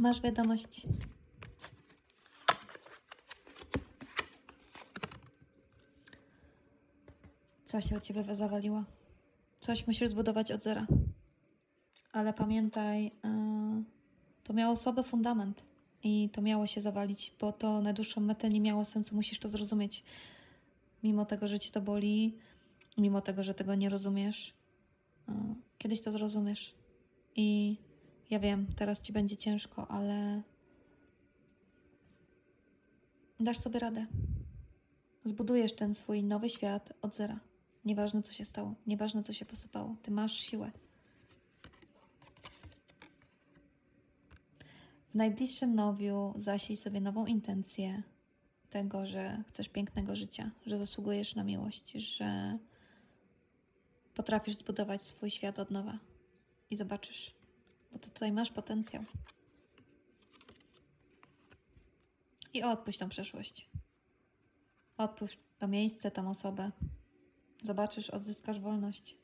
Masz wiadomość. Co się od ciebie zawaliło? Coś musisz zbudować od zera. Ale pamiętaj, yy, to miało słaby fundament i to miało się zawalić, bo to na dłuższą metę nie miało sensu. Musisz to zrozumieć. Mimo tego, że ci to boli, mimo tego, że tego nie rozumiesz, yy, kiedyś to zrozumiesz. I ja wiem, teraz ci będzie ciężko, ale dasz sobie radę. Zbudujesz ten swój nowy świat od zera. Nieważne, co się stało, nieważne, co się posypało, ty masz siłę. W najbliższym nowiu zasiej sobie nową intencję tego, że chcesz pięknego życia, że zasługujesz na miłość, że potrafisz zbudować swój świat od nowa. I zobaczysz, bo ty tutaj masz potencjał. I odpuść tą przeszłość. Odpuść to miejsce, tą osobę. Zobaczysz, odzyskasz wolność.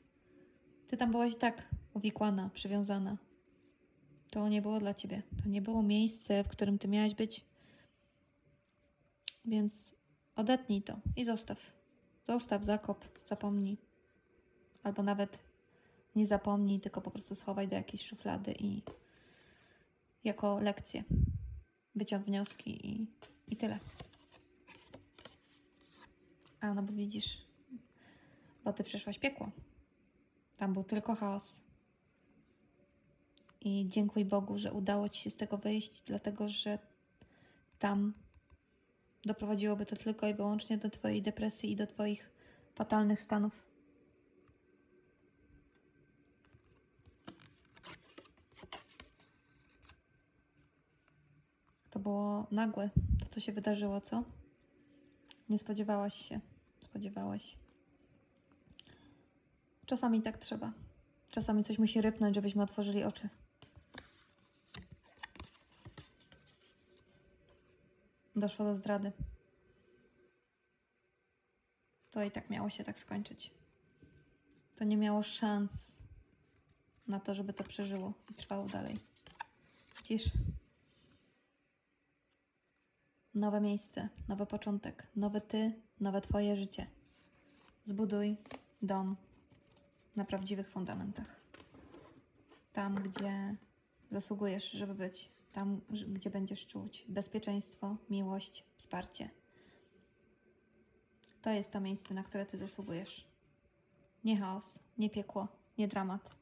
Ty tam byłaś tak uwikłana, przywiązana. To nie było dla ciebie. To nie było miejsce, w którym ty miałaś być. Więc odetnij to i zostaw. Zostaw, zakop, zapomnij. Albo nawet nie zapomnij, tylko po prostu schowaj do jakiejś szuflady i jako lekcję wyciąg wnioski i, i tyle. A no bo widzisz, bo ty przeszłaś piekło. Tam był tylko chaos. I dziękuj Bogu, że udało ci się z tego wyjść, dlatego że tam doprowadziłoby to tylko i wyłącznie do twojej depresji i do twoich fatalnych stanów. To było nagłe, to co się wydarzyło, co? Nie spodziewałaś się, spodziewałaś. Czasami tak trzeba. Czasami coś musi rypnąć, żebyśmy otworzyli oczy. Doszło do zdrady. To i tak miało się tak skończyć. To nie miało szans na to, żeby to przeżyło i trwało dalej. Widzisz? Nowe miejsce, nowy początek, nowy ty, nowe twoje życie. Zbuduj dom na prawdziwych fundamentach. Tam, gdzie zasługujesz, żeby być. Tam, gdzie będziesz czuć bezpieczeństwo, miłość, wsparcie. To jest to miejsce, na które ty zasługujesz. Nie chaos, nie piekło, nie dramat.